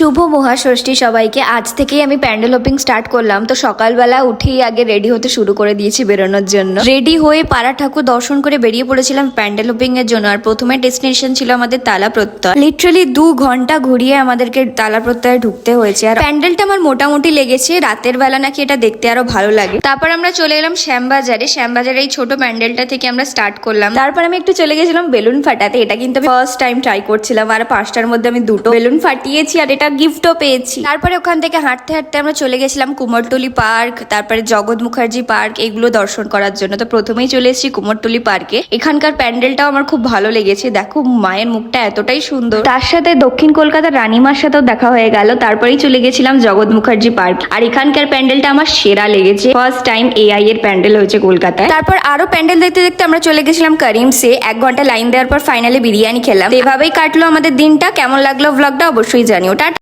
শুভ মহাষষ্ঠী সবাইকে। আজ থেকেই আমি প্যান্ডেল হোপিং স্টার্ট করলাম। তো সকালবেলা উঠেই আগে রেডি হতে শুরু করে দিয়েছি বেরোনোর জন্য। রেডি হয়ে পাড়া ঠাকুর দর্শন করে বেরিয়ে পড়েছিলাম প্যান্ডেল হোপিং এর জন্য। আর প্রথমে ডেস্টিনেশন ছিল আমাদের তালা প্রত্যয়। লিটারালি দু ঘণ্টা ঘুরিয়ে আমাদেরকে তালা প্রত্যয়ে ঢুকতে হয়েছে। আর প্যান্ডেলটা আমার মোটামুটি লেগেছে। রাতের বেলা নাকি এটা দেখতে আরও ভালো লাগে। তারপর আমরা চলে এলাম শ্যামবাজারে। শ্যামবাজারে এই ছোট প্যান্ডেলটা থেকে আমরা স্টার্ট করলাম। তারপর আমি একটু চলে গেছিলাম বেলুন ফাটাতে। এটা কিন্তু ফার্স্ট টাইম ট্রাই করছিলাম। আর পাঁচটার মধ্যে আমি দুটো বেলুন ফাটিয়েছি। আর এটা গিফটও পেয়েছি। তারপরে ওখান থেকে হাঁটতে হাঁটতে আমরা চলে গেছিলাম কুমোরটুলি পার্ক, তারপরে জগৎ মুখার্জি পার্ক, এগুলো দর্শন করার জন্য। তো প্রথমেই চলে এসেছি কুমোরটুলি পার্কে। এখানকার প্যান্ডেলটাও আমার খুব ভালো লেগেছে। দেখো, মায়ের মুখটা এতটাই সুন্দর। তার সাথে দক্ষিণ কলকাতার রানীমার সাথেও দেখা হয়ে গেল। তারপরেই চলে গেছিলাম জগৎ মুখার্জি পার্ক। আর এখানকার প্যান্ডেলটা আমার সেরা লেগেছে। ফার্স্ট টাইম এআই এর প্যান্ডেল হয়েছে কলকাতায়। তারপর আরও প্যান্ডেল দেখতে দেখতে আমরা চলে গেছিলাম করিমসে। এক ঘণ্টা লাইন দেওয়ার পর ফাইনালি বিরিয়ানি খেলাম। এভাবেই কাটলো আমাদের দিনটা। কেমন লাগল ব্লগটা অবশ্যই জানিও। টাটা।